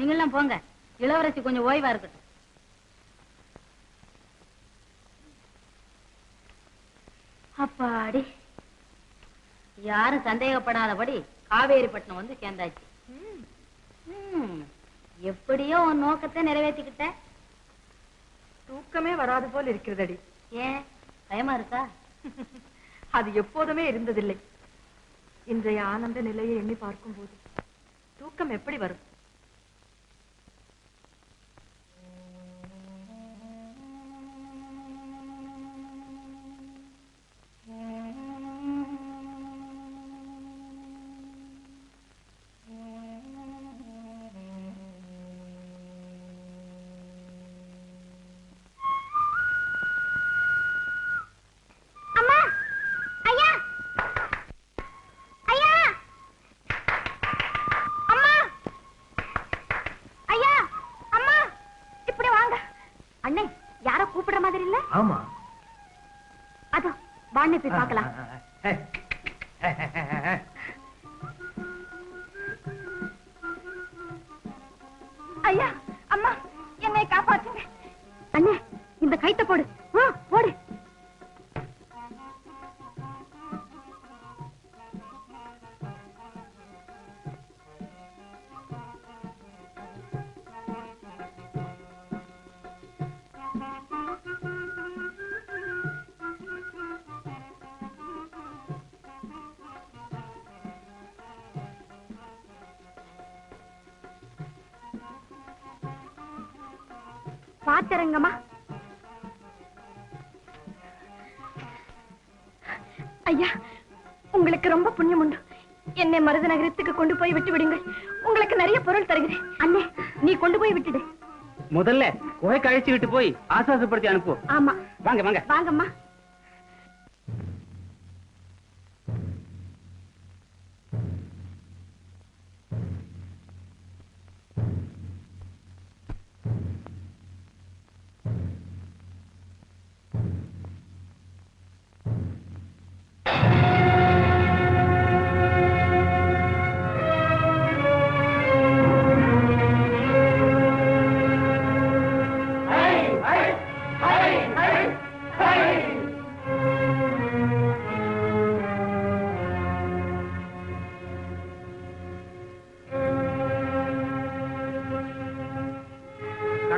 நீங்கெல்லாம் போங்க. இளவரசி கொஞ்சம் ஓய்வா இருக்கட்டும். அப்பாடி. யாரும் சந்தேகப்படாதபடி காவேரிப்பட்டினம் வந்து சேர்ந்தாச்சு. எப்படியோ உன் நோக்கத்தை நிறைவேற்றிக்கிட்ட. தூக்கமே வராது போல் இருக்கிறதடி. ஏன்? பயமா இருக்கா? அது எப்போதுமே இருந்ததில்லை. இன்றைய ஆனந்த நிலையை எண்ணி பார்க்கும்போது தூக்கம் எப்படி வரும்? வாண்ணே போய் பார்க்கலாம். ஐயா அம்மா என்னை காப்பாத்துங்க. அண்ணே இந்த கைத்த போடு. பாத்துறங்கம்மா ஐயா உங்களுக்கு ரொம்ப புண்ணியம் உண்டு. என்னை மருத நகரத்துக்கு கொண்டு போய் விட்டு விடுங்கள். உங்களுக்கு நிறைய பொருள் தருகிறேன். அண்ணே நீ கொண்டு போய் விட்டுடு. முதல்ல குகைக்கு அழைச்சுக்கிட்டு போய் ஆசுவாசப்படுத்தி அனுப்பு ஆமா. வாங்க வாங்க. வாங்கம்மா.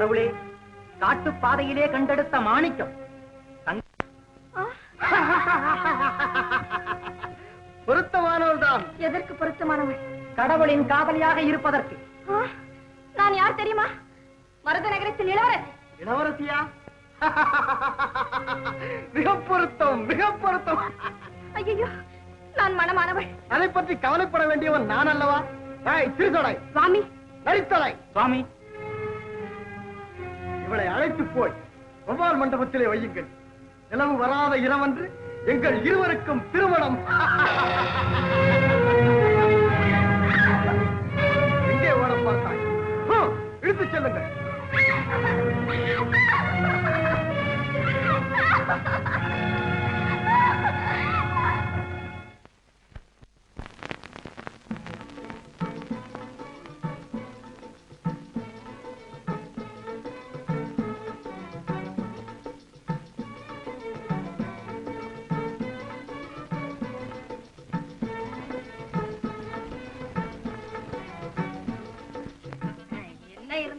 கடவுளே காட்டு பாதையிலே கண்டெடுத்த மாணிக்கம். பொருத்தமானவள் தான். எதற்கு பொருத்தமானவள்? கடவுளின் காதலியாக இருப்பதற்கு. நான் யார் தெரியுமா? மருத நகரத்தில் இளவரசி இளவரசியா? மிக பொருத்தம் மிக பொருத்தம். ஐயோ நான் மனமானவள். அதை பற்றி கவலைப்பட வேண்டியவன் நான் அல்லவா? திருத்தொடை சுவாமி. நடித்தலை சுவாமி. இவளை அழைத்து போய் ஒவ்வால் மண்டபத்திலே வையுங்கள். நிலவு வராத இரவன்று எங்கள் இருவருக்கும் திருமணம். எங்கே ஓட பார்த்தாய். இழுத்து செல்லுங்கள்.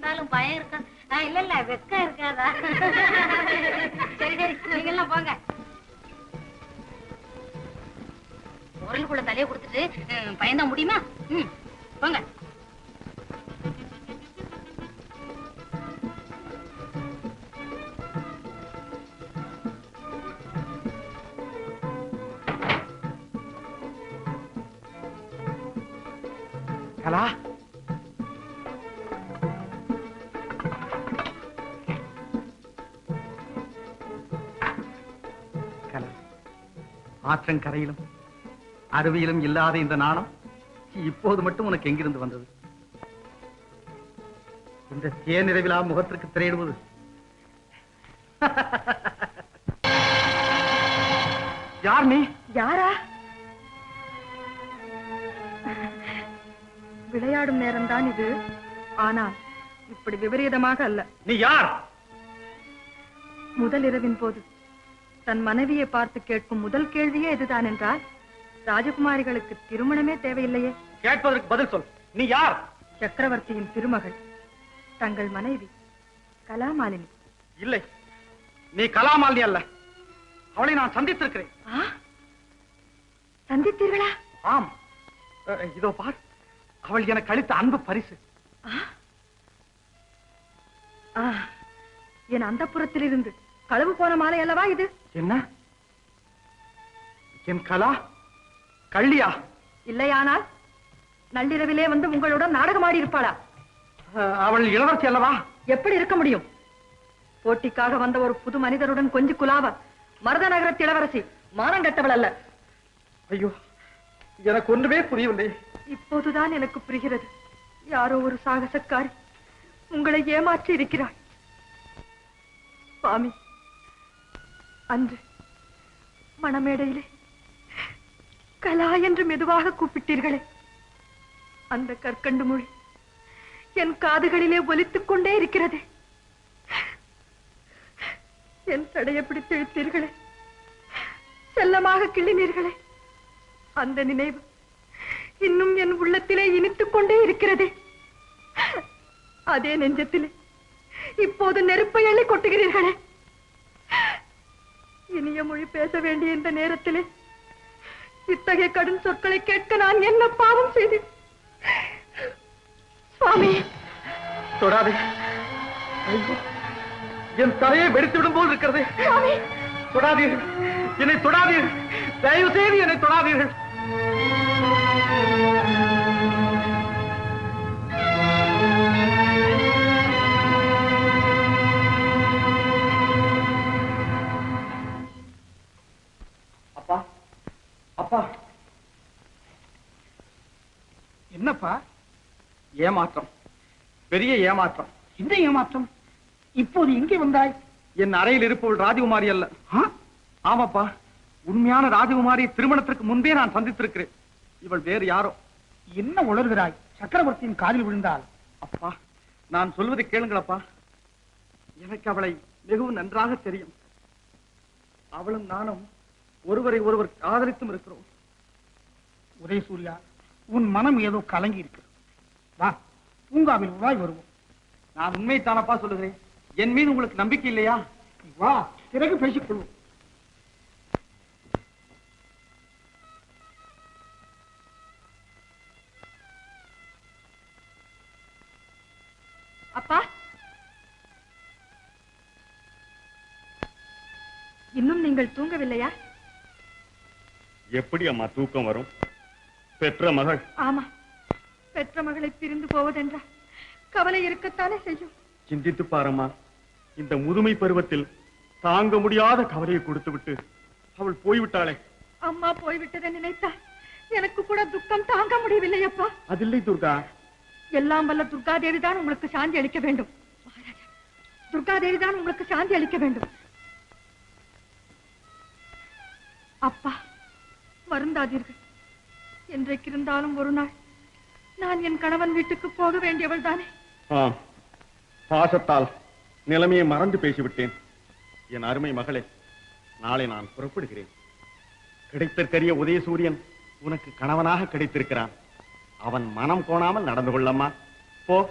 என்ன இருந்தாலும் பயம் இருக்கா? ஆ, இல்ல இல்ல வெக்கம் இருக்காதா? சரி சரி நீங்க எல்லாம் போங்க. உரலுக்குள்ள தலையை கொடுத்துட்டு பயந்தா முடியுமா? ம் போங்க. கலா கலா. ஆற்றங்கரையிலும் அருவியிலும் இல்லாத இந்த நாணம் இப்போது மட்டும் உனக்கு எங்கிருந்து வந்தது? இந்த தேனிரவிழா முகத்திற்கு திரையிடுவது? யார் நீ? யாரா? விளையாடும் நேரம்தான் இது. ஆனால் இப்படி விபரீதமாக அல்ல. நீ யார்? முதல் இரவின் போது தன் மனைவியை பார்த்து கேட்கும் முதல் கேள்வியே இதுதான் என்றால் ராஜகுமாரிகளுக்கு திருமணமே தேவையில்லையே. கேட்பதற்கு பதில் சொல். நீ யார்? சக்கரவர்த்தியின் திருமகள் தங்கள் மனைவி கலாமாலினி. இல்லை. நீ கலாமாலினி அல்ல. அவளை நான் சந்தித்திருக்கிறேன்? சந்தித்தீர்களா? ஆம். இதோ பார். அவள் எனக்கு அளித்த அன்பு பரிசு. என் அந்த இருந்து களவு போன மாலை அல்லவா இது? என்ன? என் கலா? கள்ளியா? இல்லையானால் நள்ளிரவிலே வந்து உங்களுடன் நாடகமாடி இருப்பாளா? அவள் இளவரசி அல்லவா? எப்படி இருக்க முடியும்? போட்டிக்காக வந்த ஒரு புது மனிதருடன் கொஞ்சி குலாவ மருத நகரத்து இளவரசி மானம் கட்டவள் அல்ல. ஐயோ எனக்கு ஒன்றுமே புரியவில்லை. இப்போதுதான் எனக்கு புரிகிறது. யாரோ ஒரு சாகசக்காரி உங்களை ஏமாற்றி இருக்கிறாள். சுவாமி அன்று மணமேடையிலே கலா என்று மெதுவாக கூப்பிட்டீர்களே. அந்த கற்கண்டு மொழி என் காதுகளிலே ஒலித்துக் கொண்டே இருக்கிறது. என் தடைய பிடித்து இழுத்தீர்களே. செல்லமாக கிள்ளினீர்களே. அந்த நினைவு இன்னும் என் உள்ளத்திலே இனித்துக் கொண்டே இருக்கிறதே. அதே நெஞ்சத்திலே இப்போது நெருப்பை அள்ளி கொட்டுகிறீர்களே. இனிய மொழி பேச வேண்டிய இந்த நேரத்திலே இத்தகைய கடும் சொற்களை கேட்க நான் என்ன பாவம் செய்தேன்? சுவாமி. தொடாதே. என் தலையை வெடித்து விடும் போல் இருக்கிறது. தொடாதீர்கள் என்னை தொடாதீர்கள் தயவு செய்து என்னை தொடாதீர்கள் அப்பா என்னப்பா? ஏமாற்றம். பெரிய ஏமாற்றம். இந்த ஏமாற்றம்? இப்போது எங்கே வந்தாய்? என் அறையில் இருப்பவள் ராஜகுமாரி அல்ல? ஆமாப்பா. உண்மையான ராஜகுமாரி திருமணத்திற்கு முன்பே நான் சந்தித்திருக்கிறேன். இவள் வேறு யாரோ? என்ன உளறுகிறாய்? சக்கரவர்த்தியின் காதில் விழுந்தால் அப்பா நான் சொல்வதை கேளுங்களப்பா. எனக்கு அவளை மிகவும் நன்றாக தெரியும். அவளும் நானும் ஒருவரை ஒருவர் ஆதரித்தும் இருக்கிறோம். உதயசூர்யா உன் மனம் ஏதோ கலங்கி இருக்கிறது. வா பூங்காவில் உலாய் வருவோம். நான் உண்மைத்தானப்பா சொல்லுகிறேன். என் மீது உங்களுக்கு நம்பிக்கை இல்லையா? வா பிறகு பேசிக் கொள்வோம் அப்பா. இன்னும் நீங்கள் தூங்கவில்லையா? எப்படி அம்மா தூக்கம் வரும்? பெற்ற மகள். ஆமா. பெற்ற மகளை பிரிந்து போவதென்றால் கவலை இருக்கத்தானே செய்யும். சிந்தித்து பாரம்மா. இந்த முதுமை பருவத்தில் தாங்க முடியாத கவலையை கொடுத்து விட்டு அவள் போய்விட்டாளே. அம்மா போய்விட்டதை நினைத்தால் எனக்கு கூட துக்கம் தாங்க முடியவில்லை அப்பா அதில்லை துர்கா. எல்லாம் வல்ல துர்காதேவி தான் உங்களுக்கு சாந்தி அளிக்க வேண்டும். துர்காதேவி தான் உங்களுக்கு சாந்தி அளிக்க வேண்டும். அப்பா வருந்தாதீர்கள். என்றைக்கு இருந்தாலும் ஒரு நாள் நான் என் கணவன் வீட்டுக்கு போக வேண்டியவள் தானே? ஆம். பாசத்தால் நிலைமையை மறந்து பேசிவிட்டேன். என் அருமை மகளே நாளை நான் புறப்படுகிறேன். கிடைத்திருக்கிற உதயசூரியன் உனக்கு கணவனாக கிடைத்திருக்கிறான். அவன் மனம் கோணாமல் நடந்து கொள்ளம்மா. போ.